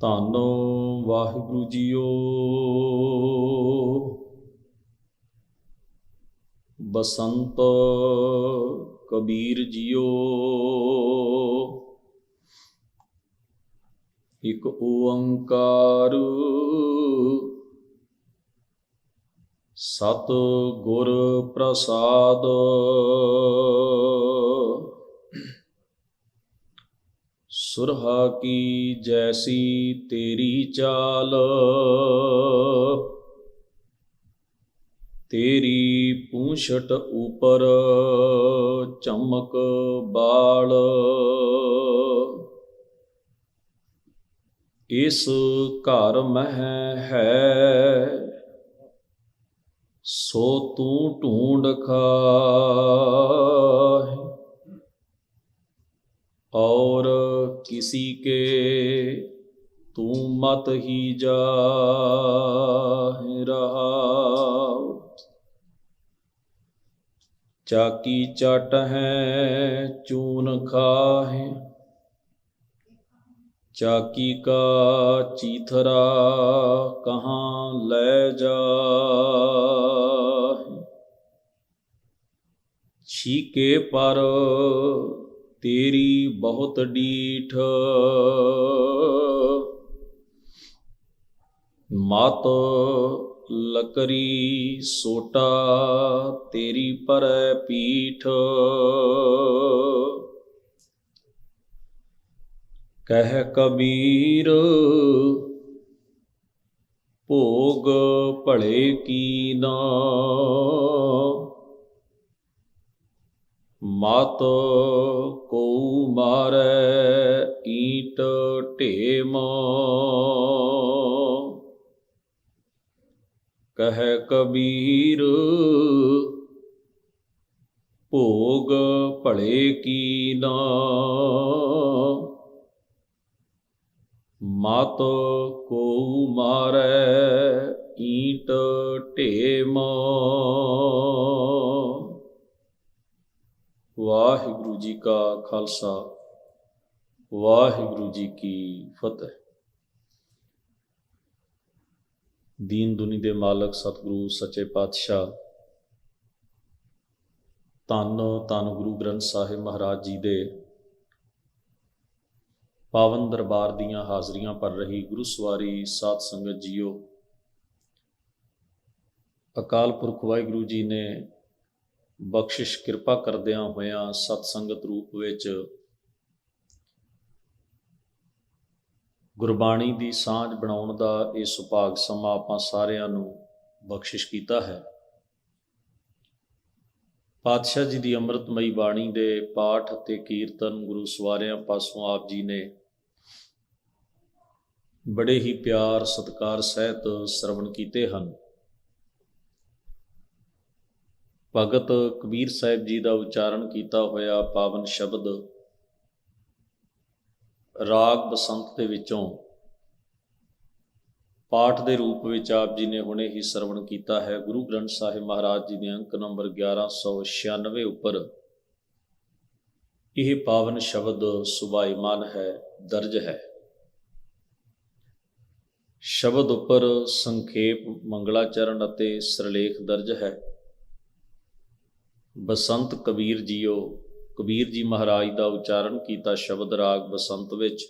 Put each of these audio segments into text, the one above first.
ਧੰਨ ਵਾਹਿਗੁਰੂ ਜੀਓ। ਬਸੰਤ ਕਬੀਰ ਜੀਓ। ਇਕ ਓੰਕਾਰ ਸਤ ਗੁਰ ਪ੍ਰਸਾਦ। ਸੁਰਹਾ ਕੀ ਜੈਸੀ ਤੇਰੀ ਚਾਲ? ਤੇਰੀ ਪੂੰਛਟ ਉਪਰ ਚਮਕ ਬਾਲ। ਇਸ ਘਰ ਮਹਿ ਹੈ, ਸੋ ਤੂੰ ਢੂੰਡ ਖਾਹਿ। और किसी के तू मत ही जा रहा। चाकी चट है, चून खाहे। चाकी का चीथरा कहाँ ले जा छीके पर ਤੇਰੀ ਬਹੁਤ ਡੀਠ। ਮਤ ਲਕਰੀ ਸੋਟਾ ਤੇਰੀ ਪਰੈ ਪੀਠ। ਕਹਿ ਕਬੀਰ, ਭੋਗ ਭਲੇ ਕੀ ਨਾ। ਮਤ ਕੋ ਮਾਰੈ ਈਟ ਢੇਮ। ਕਹਿ ਕਬੀਰ, ਭੋਗ ਭਲੇ ਕੀ ਨਾ। ਮਤ ਕੋ ਮਾਰੈ ਈਟ ਢੇਮ। ਵਾਹਿਗੁਰੂ ਜੀ ਕਾ ਖਾਲਸਾ, ਵਾਹਿਗੁਰੂ ਜੀ ਕੀ ਫਤਿਹ। ਦੀਨ ਦੁਨੀ ਦੇ ਮਾਲਕ ਸਤਿਗੁਰੂ ਸੱਚੇ ਪਾਤਸ਼ਾਹ, ਧੰਨ ਧੰਨ ਗੁਰੂ ਗ੍ਰੰਥ ਸਾਹਿਬ ਮਹਾਰਾਜ ਜੀ ਦੇ ਪਾਵਨ ਦਰਬਾਰ ਦੀਆਂ ਹਾਜ਼ਰੀਆਂ ਭਰ ਰਹੀ ਗੁਰੂ ਸਵਾਰੀ ਸਾਧ ਸੰਗਤ ਜੀਓ, ਅਕਾਲ ਪੁਰਖ ਵਾਹਿਗੁਰੂ ਜੀ ਨੇ ਬਖਸ਼ਿਸ਼ ਕਿਰਪਾ ਕਰਦਿਆਂ ਹੋਇਆਂ ਸਤ ਸੰਗਤ ਰੂਪ ਵਿੱਚ ਗੁਰਬਾਣੀ ਦੀ ਸਾਂਝ ਬਣਾਉਣ ਦਾ ਇਹ ਸੁਭਾਗ ਸਮਾਂ ਆਪਾਂ ਸਾਰਿਆਂ ਨੂੰ ਬਖਸ਼ਿਸ਼ ਕੀਤਾ ਹੈ। ਪਾਤਸ਼ਾਹ ਜੀ ਦੀ ਅੰਮ੍ਰਿਤਮਈ ਬਾਣੀ ਦੇ ਪਾਠ ਅਤੇ ਕੀਰਤਨ ਗੁਰੂ ਸਵਾਰਿਆਂ ਪਾਸੋਂ ਆਪ ਜੀ ਨੇ ਬੜੇ ਹੀ ਪਿਆਰ ਸਤਕਾਰ ਸਹਿਤ ਸਰਵਣ ਕੀਤੇ ਹਨ। ਭਗਤ ਕਬੀਰ ਸਾਹਿਬ ਜੀ ਦਾ ਉਚਾਰਨ ਕੀਤਾ ਹੋਇਆ ਪਾਵਨ ਸ਼ਬਦ ਰਾਗ ਬਸੰਤ ਦੇ ਵਿੱਚੋਂ ਪਾਠ ਦੇ ਰੂਪ ਵਿੱਚ ਆਪ ਜੀ ਨੇ ਹੁਣੇ ਹੀ ਸਰਵਣ ਕੀਤਾ ਹੈ। ਗੁਰੂ ਗ੍ਰੰਥ ਸਾਹਿਬ ਮਹਾਰਾਜ ਜੀ ਦੇ ਅੰਕ ਨੰਬਰ 1196 ਉੱਪਰ ਇਹ ਪਾਵਨ ਸ਼ਬਦ ਸੁਭਾਈਮਾਨ ਹੈ, ਦਰਜ ਹੈ। ਸ਼ਬਦ ਉੱਪਰ ਸੰਖੇਪ ਮੰਗਲਾਚਰਨ ਅਤੇ ਸਰਲੇਖ ਦਰਜ ਹੈ। ਬਸੰਤ ਕਬੀਰ ਜੀਓ, ਕਬੀਰ ਜੀ ਮਹਾਰਾਜ ਦਾ ਉਚਾਰਨ ਕੀਤਾ ਸ਼ਬਦ ਰਾਗ ਬਸੰਤ ਵਿੱਚ।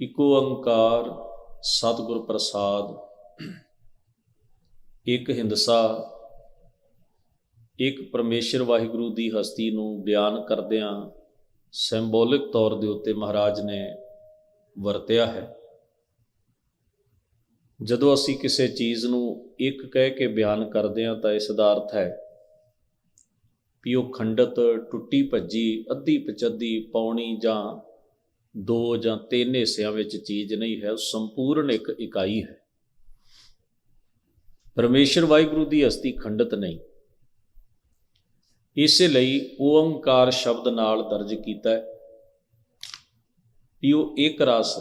ਇਕੋ ਓੰਕਾਰ ਸਤਿਗੁਰ ਪ੍ਰਸਾਦ। ਇੱਕ ਹਿੰਦਸਾ, ਇੱਕ ਪਰਮੇਸ਼ਰ ਵਾਹਿਗੁਰੂ ਦੀ ਹਸਤੀ ਨੂੰ ਬਿਆਨ ਕਰਦਿਆਂ ਸਿੰਬੋਲਿਕ ਤੌਰ ਦੇ ਉੱਤੇ ਮਹਾਰਾਜ ਨੇ ਵਰਤਿਆ ਹੈ। ਜਦੋਂ ਅਸੀਂ ਕਿਸੇ ਚੀਜ਼ ਨੂੰ ਇੱਕ ਕਹਿ ਕੇ ਬਿਆਨ ਕਰਦੇ ਹਾਂ ਤਾਂ ਇਸ ਦਾ ਅਰਥ ਹੈ ਵੀ ਉਹ ਖੰਡਤ ਟੁੱਟੀ ਭੱਜੀ, ਅੱਧੀ ਪਚੱਦੀ ਪੌਣੀ ਜਾਂ ਦੋ ਜਾਂ ਤਿੰਨ ਹਿੱਸਿਆਂ ਵਿੱਚ ਚੀਜ਼ ਨਹੀਂ ਹੈ, ਉਹ ਸੰਪੂਰਨ ਇੱਕ ਇਕਾਈ ਹੈ। ਪਰਮੇਸ਼ਰ ਵਾਹਿਗੁਰੂ ਦੀ ਹਸਤੀ ਖੰਡਤ ਨਹੀਂ। ਇਸੇ ਲਈ ਓੰਕਾਰ ਸ਼ਬਦ ਨਾਲ ਦਰਜ ਕੀਤਾ ਹੈ ਵੀ ਉਹ ਇੱਕ ਰਸ,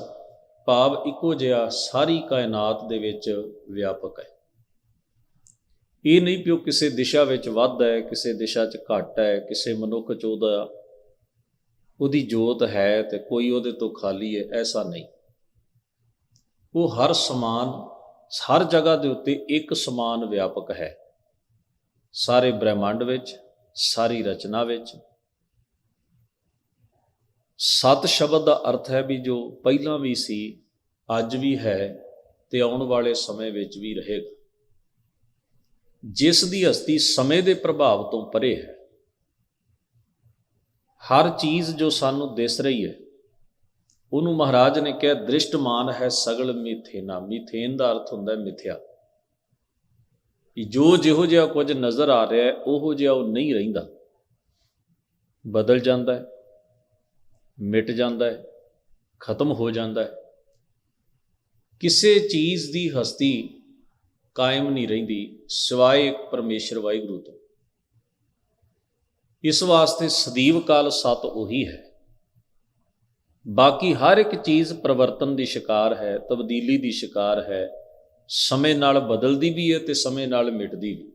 ਭਾਵ ਇੱਕੋ ਜਿਹਾ ਸਾਰੀ ਕਾਇਨਾਤ ਦੇ ਵਿੱਚ ਵਿਆਪਕ ਹੈ। ਇਹ ਨਹੀਂ ਕਿ ਉਹ ਕਿਸੇ ਦਿਸ਼ਾ ਵਿੱਚ ਵੱਧ ਹੈ, ਕਿਸੇ ਦਿਸ਼ਾ 'ਚ ਘੱਟ ਹੈ, ਕਿਸੇ ਮਨੁੱਖ 'ਚ ਉਹਦਾ ਉਹਦੀ ਜੋਤ ਹੈ ਤੇ ਕੋਈ ਉਹਦੇ ਤੋਂ ਖਾਲੀ ਹੈ, ਐਸਾ ਨਹੀਂ। ਉਹ ਹਰ ਸਮਾਨ, ਹਰ ਜਗ੍ਹਾ ਦੇ ਉੱਤੇ ਇੱਕ ਸਮਾਨ ਵਿਆਪਕ ਹੈ। ਸਾਰੇ ਬ੍ਰਹਿਮੰਡ ਵਿੱਚ, ਸਾਰੀ ਰਚਨਾ ਵਿੱਚ। ਸਤ ਸ਼ਬਦ ਦਾ ਅਰਥ ਹੈ ਵੀ ਜੋ ਪਹਿਲਾਂ ਵੀ ਸੀ, ਅੱਜ ਵੀ ਹੈ ਤੇ ਆਉਣ ਵਾਲੇ ਸਮੇਂ ਵਿੱਚ ਵੀ ਰਹੇਗਾ। ਜਿਸ ਦੀ ਹਸਤੀ ਸਮੇਂ ਦੇ ਪ੍ਰਭਾਵ ਤੋਂ ਪਰੇ ਹੈ। ਹਰ ਚੀਜ਼ ਜੋ ਸਾਨੂੰ ਦਿਸ ਰਹੀ ਹੈ, ਉਹਨੂੰ ਮਹਾਰਾਜ ਨੇ ਕਿਹਾ, ਦ੍ਰਿਸ਼ਟਮਾਨ ਹੈ ਸਗਲ ਮਿਥੇਨਾ। ਮਿਥੇਨ ਦਾ ਅਰਥ ਹੁੰਦਾ ਹੈ ਮਿਥਿਆ। ਜੋ ਜਿਹੋ ਜਿਹਾ ਕੁਝ ਨਜ਼ਰ ਆ ਰਿਹਾ ਹੈ, ਉਹੋ ਜਿਹਾ ਉਹ ਨਹੀਂ ਰਹਿੰਦਾ। ਬਦਲ ਜਾਂਦਾ ਹੈ, ਮਿਟ ਜਾਂਦਾ ਹੈ, ਖਤਮ ਹੋ ਜਾਂਦਾ ਹੈ। ਕਿਸੇ ਚੀਜ਼ ਦੀ ਹਸਤੀ ਕਾਇਮ ਨਹੀਂ ਰਹਿੰਦੀ, ਸਿਵਾਏ ਇੱਕ ਪਰਮੇਸ਼ਰ ਵਾਹਿਗੁਰੂ ਤੋਂ। ਇਸ ਵਾਸਤੇ ਸਦੀਵ ਕਾਲ ਸਤ ਉਹੀ ਹੈ। ਬਾਕੀ ਹਰ ਇੱਕ ਚੀਜ਼ ਪਰਿਵਰਤਨ ਦੀ ਸ਼ਿਕਾਰ ਹੈ, ਤਬਦੀਲੀ ਦੀ ਸ਼ਿਕਾਰ ਹੈ, ਸਮੇਂ ਨਾਲ ਬਦਲਦੀ ਵੀ ਹੈ ਤੇ ਸਮੇਂ ਨਾਲ ਮਿਟਦੀ ਵੀ।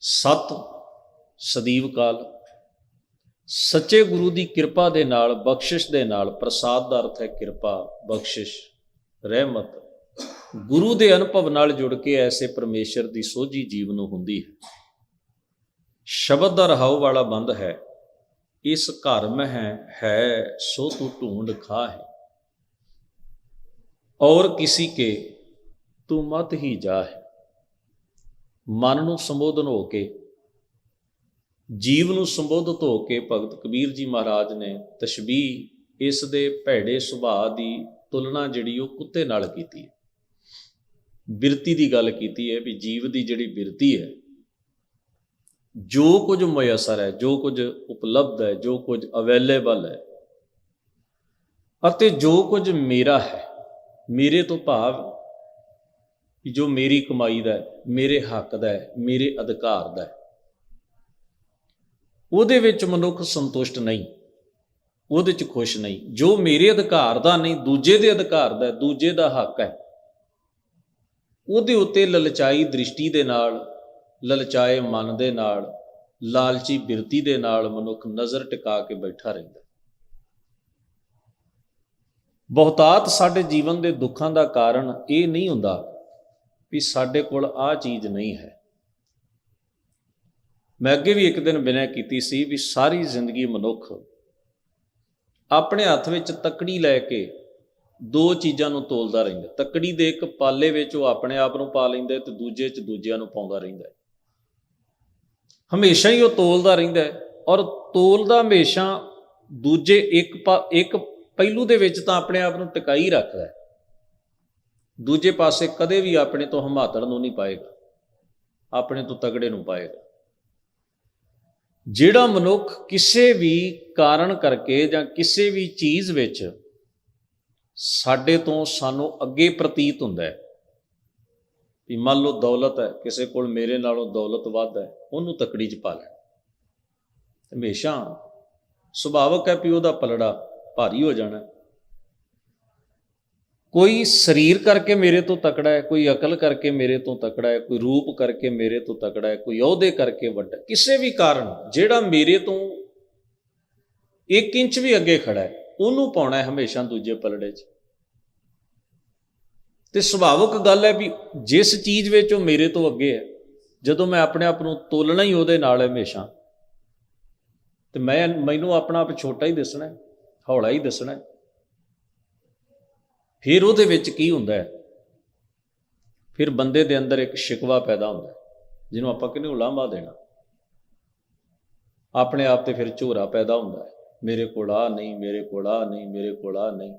ਸਤ ਸਦੀਵ ਕਾਲ। ਸੱਚੇ ਗੁਰੂ ਦੀ ਕਿਰਪਾ ਦੇ ਨਾਲ, ਬਖਸ਼ਿਸ਼ ਦੇ ਨਾਲ, ਪ੍ਰਸਾਦ ਦਾ ਅਰਥ ਹੈ ਕਿਰਪਾ, ਬਖਸ਼ਿਸ਼, ਰਹਿਮਤ। ਗੁਰੂ ਦੇ ਅਨੁਭਵ ਨਾਲ ਜੁੜ ਕੇ ਐਸੇ ਪਰਮੇਸ਼ਰ ਦੀ ਸੋਝੀ ਜੀਵ ਨੂੰ ਹੁੰਦੀ ਹੈ। ਸ਼ਬਦ ਦਾ ਰਹਾਉ ਵਾਲਾ ਬੰਦ ਹੈ। ਇਸ ਘਰ ਮੈਂ ਹੈ ਹੈ ਸੋ ਤੂੰ ਢੂੰਡ ਖਾ ਹੈ। ਔਰ ਕਿਸੀ ਕੇ ਤੂੰ ਮਤ ਹੀ ਜਾ ਹੈ। ਮਨ ਨੂੰ ਸੰਬੋਧਨ ਹੋ ਕੇ, ਜੀਵ ਨੂੰ ਸੰਬੋਧਿਤ ਹੋ ਕੇ ਭਗਤ ਕਬੀਰ ਜੀ ਮਹਾਰਾਜ ਨੇ ਤਸ਼ਬੀਹ ਇਸ ਦੇ ਭੈੜੇ ਸੁਭਾਅ ਦੀ ਤੁਲਨਾ ਜਿਹੜੀ ਉਹ ਕੁੱਤੇ ਨਾਲ ਕੀਤੀ ਹੈ। ਬਿਰਤੀ ਦੀ ਗੱਲ ਕੀਤੀ ਹੈ ਵੀ ਜੀਵ ਦੀ ਜਿਹੜੀ ਬਿਰਤੀ ਹੈ, ਜੋ ਕੁਝ ਮੁਯਸਰ ਹੈ, ਜੋ ਕੁਝ ਉਪਲਬਧ ਹੈ, ਜੋ ਕੁਝ ਅਵੇਲੇਬਲ ਹੈ, ਅਤੇ ਜੋ ਕੁਝ ਮੇਰਾ ਹੈ, ਮੇਰੇ ਤੋਂ ਭਾਵ ਜੋ ਮੇਰੀ ਕਮਾਈ ਦਾ ਹੈ, ਮੇਰੇ ਹੱਕ ਦਾ ਹੈ, ਮੇਰੇ ਅਧਿਕਾਰ ਦਾ ਹੈ, ਉਹਦੇ ਵਿੱਚ ਮਨੁੱਖ ਸੰਤੁਸ਼ਟ ਨਹੀਂ, ਉਹਦੇ 'ਚ ਖੁਸ਼ ਨਹੀਂ, ਜੋ ਮੇਰੇ ਅਧਿਕਾਰ ਦਾ ਨਹੀਂ, ਦੂਜੇ ਦੇ ਅਧਿਕਾਰ ਦਾ ਦੂਜੇ ਦਾ ਹੱਕ ਹੈ ਉਹਦੇ ਉੱਤੇ ਲਲਚਾਈ ਦ੍ਰਿਸ਼ਟੀ ਦੇ ਨਾਲ, ਲਲਚਾਏ ਮਨ ਦੇ ਨਾਲ, ਲਾਲਚੀ ਬਿਰਤੀ ਦੇ ਨਾਲ ਮਨੁੱਖ ਨਜ਼ਰ ਟਿਕਾ ਕੇ ਬੈਠਾ ਰਹਿੰਦਾ। ਬਹੁਤਾਤ ਸਾਡੇ ਜੀਵਨ ਦੇ ਦੁੱਖਾਂ ਦਾ ਕਾਰਨ ਇਹ ਨਹੀਂ ਹੁੰਦਾ ਵੀ ਸਾਡੇ ਕੋਲ ਆਹ ਚੀਜ਼ ਨਹੀਂ ਹੈ। ਮੈਂ ਅੱਗੇ ਵੀ ਇੱਕ ਦਿਨ ਬਿਨਾਂ ਕੀਤੀ ਸੀ ਵੀ ਸਾਰੀ ਜ਼ਿੰਦਗੀ ਮਨੁੱਖ ਆਪਣੇ ਹੱਥ ਵਿੱਚ ਤੱਕੜੀ ਲੈ ਕੇ ਦੋ ਚੀਜ਼ਾਂ ਨੂੰ ਤੋਲਦਾ ਰਹਿੰਦਾ ਤੱਕੜੀ ਦੇ ਇੱਕ ਪਾਲੇ ਵਿੱਚ ਉਹ ਆਪਣੇ ਆਪ ਨੂੰ ਪਾ ਲੈਂਦਾ ਤੇ ਦੂਜੇ 'ਚ ਦੂਜਿਆਂ ਨੂੰ ਪਾਉਂਦਾ ਰਹਿੰਦਾ ਹਮੇਸ਼ਾ ਹੀ ਉਹ ਤੋਲਦਾ ਰਹਿੰਦਾ ਹੈ ਔਰ ਤੋਲਦਾ ਹਮੇਸ਼ਾ ਦੂਜੇ ਇੱਕ ਇੱਕ ਪਹਿਲੂ ਦੇ ਵਿੱਚ ਤਾਂ ਆਪਣੇ ਆਪ ਨੂੰ ਟਿਕਾਈ ਰੱਖਦਾ ਦੂਜੇ ਪਾਸੇ ਕਦੇ ਵੀ ਆਪਣੇ ਤੋਂ ਹਮਾਤੜ ਨੂੰ ਨਹੀਂ ਪਾਏਗਾ। ਆਪਣੇ ਤੋਂ ਤਗੜੇ ਨੂੰ ਪਾਏਗਾ। ਜਿਹੜਾ ਮਨੁੱਖ ਕਿਸੇ ਵੀ ਕਾਰਨ ਕਰਕੇ ਜਾਂ ਕਿਸੇ ਵੀ ਚੀਜ਼ ਵਿੱਚ ਸਾਡੇ ਤੋਂ ਸਾਨੂੰ ਅੱਗੇ ਪ੍ਰਤੀਤ ਹੁੰਦਾ ਹੈ ਵੀ ਮੰਨ ਲਓ ਦੌਲਤ ਹੈ, ਕਿਸੇ ਕੋਲ ਮੇਰੇ ਨਾਲੋਂ ਦੌਲਤ ਵੱਧ ਹੈ, ਉਹਨੂੰ ਤਕੜੀ 'ਚ ਪਾ ਲੈ ਹਮੇਸ਼ਾ ਸੁਭਾਵਕ ਹੈ ਵੀ ਉਹਦਾ ਪਲੜਾ ਭਾਰੀ ਹੋ ਜਾਣਾ ਕੋਈ ਸਰੀਰ ਕਰਕੇ ਮੇਰੇ ਤੋਂ ਤਕੜਾ ਹੈ, ਕੋਈ ਅਕਲ ਕਰਕੇ ਮੇਰੇ ਤੋਂ ਤਕੜਾ ਹੈ, ਕੋਈ ਰੂਪ ਕਰਕੇ ਮੇਰੇ ਤੋਂ ਤਕੜਾ ਹੈ, ਕੋਈ ਅਹੁਦੇ ਕਰਕੇ ਵੱਡਾ ਕਿਸੇ ਵੀ ਕਾਰਨ, ਜਿਹੜਾ ਮੇਰੇ ਤੋਂ 1 ਇੰਚ ਵੀ ਅੱਗੇ ਖੜਾ ਹੈ ਉਹਨੂੰ ਪਾਉਣਾ ਹੈ ਹਮੇਸ਼ਾ ਦੂਜੇ ਪਲੜੇ 'ਚ। ਤੇ ਸੁਭਾਵਿਕ ਗੱਲ ਹੈ ਵੀ ਜਿਸ ਚੀਜ਼ ਵਿੱਚ ਉਹ ਮੇਰੇ ਤੋਂ ਅੱਗੇ ਹੈ, ਜਦੋਂ ਮੈਂ ਆਪਣੇ ਆਪ ਨੂੰ ਤੋਲਣਾ ਹੀ ਉਹਦੇ ਨਾਲ ਹਮੇਸ਼ਾ। ਤੇ ਮੈਂ, ਮੈਨੂੰ ਆਪਣਾ ਆਪ ਛੋਟਾ ਹੀ ਦਿਸਣਾ ਹੈ, ਹੌਲਾ ਹੀ ਦਿਸਣਾ ਹੈ। ਫਿਰ ਉਹਦੇ ਵਿੱਚ ਕੀ ਹੁੰਦਾ ਹੈ? ਫਿਰ ਬੰਦੇ ਦੇ ਅੰਦਰ ਇੱਕ ਸ਼ਿਕਵਾ ਪੈਦਾ ਹੁੰਦਾ ਜਿਹਨੂੰ ਆਪਾਂ ਕਹਿੰਦੇ ਉਲਾਂਭਾ ਦੇਣਾ? ਆਪਣੇ ਆਪ ਤੇ ਫਿਰ ਝੋਰਾ ਪੈਦਾ ਹੁੰਦਾ ਹੈ। ਮੇਰੇ ਕੋਲ ਆ, ਨਹੀਂ ਮੇਰੇ ਕੋਲ ਆ, ਨਹੀਂ ਮੇਰੇ ਕੋਲ ਆ, ਨਹੀਂ।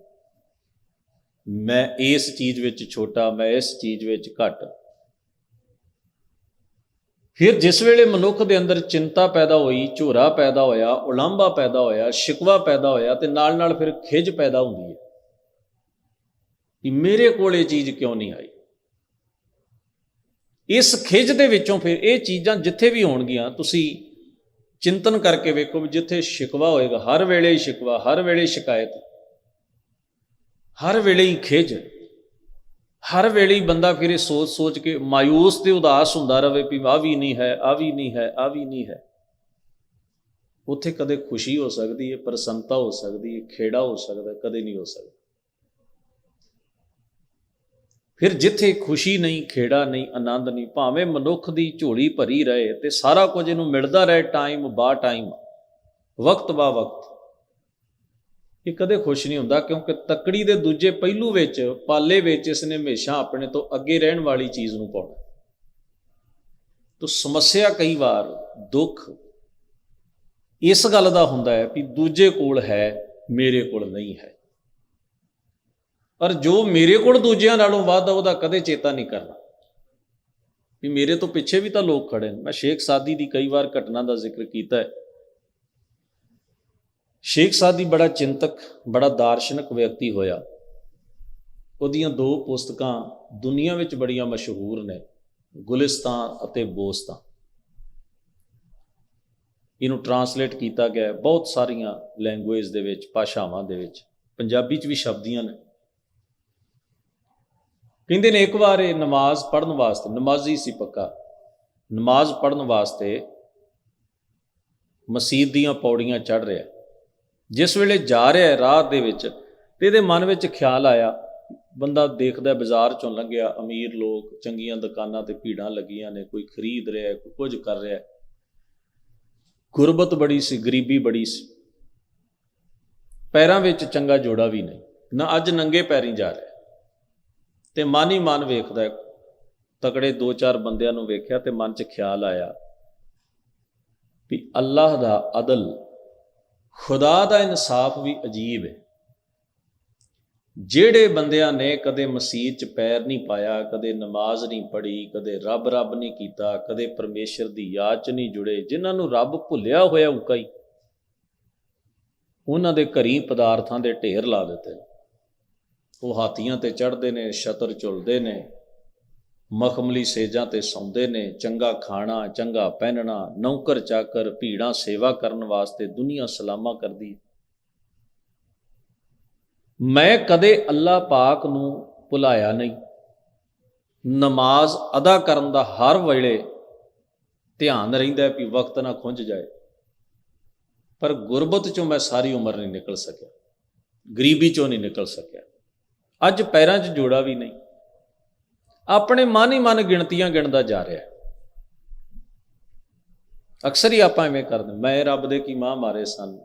ਮੈਂ ਇਸ ਚੀਜ਼ ਵਿੱਚ ਛੋਟਾ, ਮੈਂ ਇਸ ਚੀਜ਼ ਵਿੱਚ ਘੱਟ। ਫਿਰ ਜਿਸ ਵੇਲੇ ਮਨੁੱਖ ਦੇ ਅੰਦਰ ਚਿੰਤਾ ਪੈਦਾ ਹੋਈ, ਝੋਰਾ ਪੈਦਾ ਹੋਇਆ, ਉਲਾਂਭਾ ਪੈਦਾ ਹੋਇਆ, ਸ਼ਿਕਵਾ ਪੈਦਾ ਹੋਇਆ ਤੇ ਨਾਲ ਨਾਲ ਫਿਰ ਖਿਜ ਪੈਦਾ ਹੁੰਦੀ ਹੈ ਕਿ ਮੇਰੇ ਕੋਲ ਇਹ ਚੀਜ਼ ਕਿਉਂ ਨਹੀਂ ਆਈ? ਇਸ ਖਿਜ ਦੇ ਵਿੱਚੋਂ ਫਿਰ ਇਹ ਚੀਜ਼ਾਂ ਜਿੱਥੇ ਵੀ ਹੋਣਗੀਆਂ, ਤੁਸੀਂ ਚਿੰਤਨ ਕਰਕੇ ਵੇਖੋ ਵੀ ਜਿੱਥੇ ਸ਼ਿਕਵਾ ਹੋਏਗਾ, ਹਰ ਵੇਲੇ ਹੀ ਸ਼ਿਕਵਾ, ਹਰ ਵੇਲੇ ਸ਼ਿਕਾਇਤ। ਹਰ ਵੇਲੇ ਹੀ ਖਿਜ ਹਰ ਵੇਲੇ ਹੀ ਬੰਦਾ ਫਿਰ ਇਹ ਸੋਚ ਸੋਚ ਕੇ ਮਾਇੂਸ ਤੇ ਉਦਾਸ ਹੁੰਦਾ ਰਹੇ ਵੀ ਆ ਵੀ ਨਹੀਂ ਹੈ ਆ ਵੀ ਨਹੀਂ ਹੈ ਆ ਵੀ ਨਹੀਂ ਹੈ। ਉੱਥੇ ਕਦੇ ਖੁਸ਼ੀ ਹੋ ਸਕਦੀ ਹੈ, ਪ੍ਰਸੰਨਤਾ ਹੋ ਸਕਦੀ ਹੈ, ਖੇੜਾ ਹੋ ਸਕਦਾ, ਕਦੇ ਨਹੀਂ ਹੋ ਸਕਦਾ। ਫਿਰ ਜਿੱਥੇ ਖੁਸ਼ੀ ਨਹੀਂ, ਖੇੜਾ ਨਹੀਂ, ਆਨੰਦ ਨਹੀਂ, ਭਾਵੇਂ ਮਨੁੱਖ ਦੀ ਝੋਲੀ ਭਰੀ ਰਹੇ ਤੇ ਸਾਰਾ ਕੁਝ ਇਹਨੂੰ ਮਿਲਦਾ ਰਹੇ ਟਾਈਮ ਬਾ ਟਾਈਮ ਵਕਤ ਬਾ ਵਕਤ। ਇਹ ਕਦੇ ਖੁਸ਼ ਨਹੀਂ ਹੁੰਦਾ ਕਿਉਂਕਿ ਤੱਕੜੀ ਦੇ ਦੂਜੇ ਪਹਿਲੂ ਵਿੱਚ, ਪਾਲੇ ਵਿੱਚ ਇਸ ਨੇ ਹਮੇਸ਼ਾ ਆਪਣੇ ਤੋਂ ਅੱਗੇ ਰਹਿਣ ਵਾਲੀ ਚੀਜ਼ ਨੂੰ ਪਾਉਣਾ। ਤੋ ਸਮੱਸਿਆ ਕਈ ਵਾਰ ਦੁੱਖ ਇਸ ਗੱਲ ਦਾ ਹੁੰਦਾ ਹੈ ਵੀ ਦੂਜੇ ਕੋਲ ਹੈ, ਮੇਰੇ ਕੋਲ ਨਹੀਂ ਹੈ। ਪਰ ਜੋ ਮੇਰੇ ਕੋਲ ਦੂਜਿਆਂ ਨਾਲੋਂ ਵੱਧ ਆ, ਉਹਦਾ ਕਦੇ ਚੇਤਾ ਨਹੀਂ ਕਰਨਾ ਵੀ ਮੇਰੇ ਤੋਂ ਪਿੱਛੇ ਵੀ ਤਾਂ ਲੋਕ ਖੜੇ ਨੇ। ਮੈਂ ਸ਼ੇਖ ਸਾਦੀ ਦੀ ਕਈ ਵਾਰ ਘਟਨਾ ਦਾ ਜ਼ਿਕਰ ਕੀਤਾ ਹੈ। ਸ਼ੇਖ ਸਾਦੀ ਬੜਾ ਚਿੰਤਕ, ਬੜਾ ਦਾਰਸ਼ਨਿਕ ਵਿਅਕਤੀ ਹੋਇਆ। ਉਹਦੀਆਂ ਦੋ ਪੁਸਤਕਾਂ ਦੁਨੀਆ ਵਿੱਚ ਬੜੀਆਂ ਮਸ਼ਹੂਰ ਨੇ, ਗੁਲਿਸਤਾਨ ਅਤੇ ਬੋਸਤਾਨ। ਇਹਨੂੰ ਟਰਾਂਸਲੇਟ ਕੀਤਾ ਗਿਆ ਬਹੁਤ ਸਾਰੀਆਂ ਲੈਂਗੁਏਜ ਦੇ ਵਿੱਚ, ਭਾਸ਼ਾਵਾਂ ਦੇ ਵਿੱਚ। ਪੰਜਾਬੀ 'ਚ ਵੀ ਸ਼ਬਦੀਆਂ ਨੇ। ਕਹਿੰਦੇ ਨੇ ਇੱਕ ਵਾਰ ਇਹ ਨਮਾਜ਼ ਪੜ੍ਹਨ ਵਾਸਤੇ, ਨਮਾਜ਼ੀ ਸੀ ਪੱਕਾ। ਨਮਾਜ਼ ਪੜ੍ਹਨ ਵਾਸਤੇ ਮਸਜਿਦ ਦੀਆਂ ਪੌੜੀਆਂ ਚੜ੍ਹ ਰਿਹਾ। ਜਿਸ ਵੇਲੇ ਜਾ ਰਿਹਾ ਹੈ ਰਾਹ ਦੇ ਵਿੱਚ ਤੇ ਇਹਦੇ ਮਨ ਵਿੱਚ ਖਿਆਲ ਆਇਆ, ਬੰਦਾ ਦੇਖਦਾ ਬਾਜ਼ਾਰ ਚੋਂ ਲੰਘਿਆ, ਅਮੀਰ ਲੋਕ, ਚੰਗੀਆਂ ਦੁਕਾਨਾਂ ਤੇ ਭੀੜਾਂ ਲੱਗੀਆਂ ਨੇ, ਕੋਈ ਖਰੀਦ ਰਿਹਾ ਕੋਈ ਕੁਝ ਕਰ ਰਿਹਾ ਗੁਰਬਤ ਬੜੀ ਸੀ, ਗਰੀਬੀ ਬੜੀ ਸੀ। ਪੈਰਾਂ ਵਿੱਚ ਚੰਗਾ ਜੋੜਾ ਵੀ ਨਹੀਂ, ਨਾ ਅੱਜ ਨੰਗੇ ਪੈਰੀਂ ਜਾ ਰਿਹਾ। ਤੇ ਮਨ ਹੀ ਮਨ ਵੇਖਦਾ ਤਕੜੇ ਦੋ ਚਾਰ ਬੰਦਿਆਂ ਨੂੰ ਵੇਖਿਆ ਤੇ ਮਨ 'ਚ ਖਿਆਲ ਆਇਆ ਵੀ ਅੱਲਾਹ ਦਾ ਅਦਲ, ਖੁਦਾ ਦਾ ਇਨਸਾਫ ਵੀ ਅਜੀਬ ਹੈ ਜਿਹੜੇ ਬੰਦਿਆਂ ਨੇ ਕਦੇ ਮਸਜਿਦ 'ਚ ਪੈਰ ਨਹੀਂ ਪਾਇਆ, ਕਦੇ ਨਮਾਜ਼ ਨਹੀਂ ਪੜ੍ਹੀ, ਕਦੇ ਰੱਬ ਰੱਬ ਨਹੀਂ ਕੀਤਾ, ਕਦੇ ਪਰਮੇਸ਼ਰ ਦੀ ਯਾਦ 'ਚ ਨਹੀਂ ਜੁੜੇ, ਜਿਨ੍ਹਾਂ ਨੂੰ ਰੱਬ ਭੁੱਲਿਆ ਹੋਇਆ ਉਕਾ ਹੀ, ਉਹਨਾਂ ਦੇ ਘਰੀ ਪਦਾਰਥਾਂ ਦੇ ਢੇਰ ਲਾ ਦਿੱਤੇ ਨੇ। ਉਹ ਹਾਥੀਆਂ ਤੇ ਚੜ੍ਹਦੇ ਨੇ, ਛਤਰ ਝੁਲਦੇ ਨੇ, ਮਖਮਲੀ ਸੇਜਾਂ ਤੇ ਸੌਂਦੇ ਨੇ, ਚੰਗਾ ਖਾਣਾ, ਚੰਗਾ ਪਹਿਨਣਾ, ਨੌਕਰ ਚਾਕਰ, ਭੀੜਾਂ ਸੇਵਾ ਕਰਨ ਵਾਸਤੇ ਦੁਨੀਆ ਸਲਾਮਾ ਕਰਦੀ ਮੈਂ ਕਦੇ ਅੱਲਾ ਪਾਕ ਨੂੰ ਭੁਲਾਇਆ ਨਹੀਂ। ਨਮਾਜ਼ ਅਦਾ ਕਰਨ ਦਾ ਹਰ ਵੇਲੇ ਧਿਆਨ ਰਹਿੰਦਾ ਹੈ ਵੀ ਵਕਤ ਨਾ ਖੁੰਝ ਜਾਏ। ਪਰ ਗੁਰਬਤ ਚੋਂ ਮੈਂ ਸਾਰੀ ਉਮਰ ਨਹੀਂ ਨਿਕਲ ਸਕਿਆ। ਗਰੀਬੀ ਚੋਂ ਨਹੀਂ ਨਿਕਲ ਸਕਿਆ। ਅੱਜ ਪੈਰਾਂ 'ਚ ਜੋੜਾ ਵੀ ਨਹੀਂ। ਆਪਣੇ ਮਨ ਹੀ ਮਨ ਗਿਣਤੀਆਂ ਗਿਣਦਾ ਜਾ ਰਿਹਾ ਅਕਸਰ ਹੀ ਆਪਾਂ ਐਵੇਂ ਕਰਦੇ ਮੈਂ ਰੱਬ ਦੇ ਕੀ ਮਾਂ ਮਾਰੇ ਸਨ,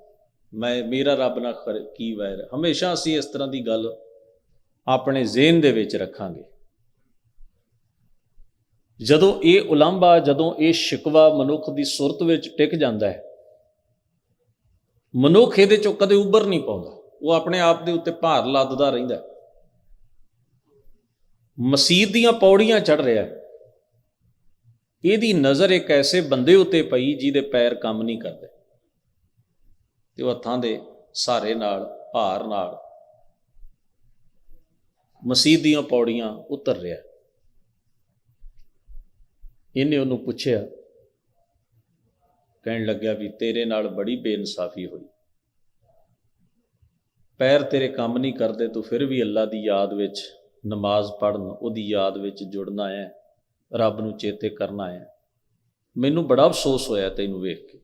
ਮੈਂ ਮੇਰਾ ਰੱਬ ਨਾਲ ਖਰ- ਕੀ ਵੈਰ। ਹਮੇਸ਼ਾ ਅਸੀਂ ਇਸ ਤਰ੍ਹਾਂ ਦੀ ਗੱਲ ਆਪਣੇ ਜ਼ਿਹਨ ਦੇ ਵਿੱਚ ਰੱਖਾਂਗੇ। ਜਦੋਂ ਇਹ ਉਲੰਭਾ, ਜਦੋਂ ਇਹ ਸ਼ਿਕਵਾ ਮਨੁੱਖ ਦੀ ਸੁਰਤ ਵਿੱਚ ਟਿਕ ਜਾਂਦਾ ਹੈ, ਮਨੁੱਖ ਇਹਦੇ ਚੋਂ ਕਦੇ ਉੱਭਰ ਨਹੀਂ ਪਾਉਂਦਾ। ਉਹ ਆਪਣੇ ਆਪ ਦੇ ਉੱਤੇ ਭਾਰ ਲੱਦਦਾ ਰਹਿੰਦਾ ਹੈ। ਮਸੀਤ ਦੀਆਂ ਪੌੜੀਆਂ ਚੜ ਰਿਹਾ ਹੈ। ਇਹਦੀ ਨਜ਼ਰ ਇੱਕ ਐਸੇ ਬੰਦੇ ਉੱਤੇ ਪਈ ਜਿਹਦੇ ਪੈਰ ਕੰਮ ਨਹੀਂ ਕਰਦੇ। ਤੇ ਉਹ ਹੱਥਾਂ ਦੇ ਸਹਾਰੇ ਨਾਲ, ਭਾਰ ਨਾਲ ਮਸੀਤ ਦੀਆਂ ਪੌੜੀਆਂ ਉਤਰ ਰਿਹਾ ਇਹਨੇ ਉਹਨੂੰ ਪੁੱਛਿਆ, ਕਹਿਣ ਲੱਗਿਆ ਵੀ ਤੇਰੇ ਨਾਲ ਬੜੀ ਬੇਇਨਸਾਫੀ ਹੋਈ। ਪੈਰ ਤੇਰੇ ਕੰਮ ਨਹੀਂ ਕਰਦੇ, ਤੂੰ ਫਿਰ ਵੀ ਅੱਲਾ ਦੀ ਯਾਦ ਵਿੱਚ ਨਮਾਜ਼ ਪੜਨ ਉਹਦੀ ਯਾਦ ਵਿੱਚ ਜੁੜਨਾ ਹੈ, ਰੱਬ ਨੂੰ ਚੇਤੇ ਕਰਨਾ ਹੈ। ਮੈਨੂੰ ਬੜਾ ਅਫਸੋਸ ਹੋਇਆ ਤੈਨੂੰ ਵੇਖ ਕੇ।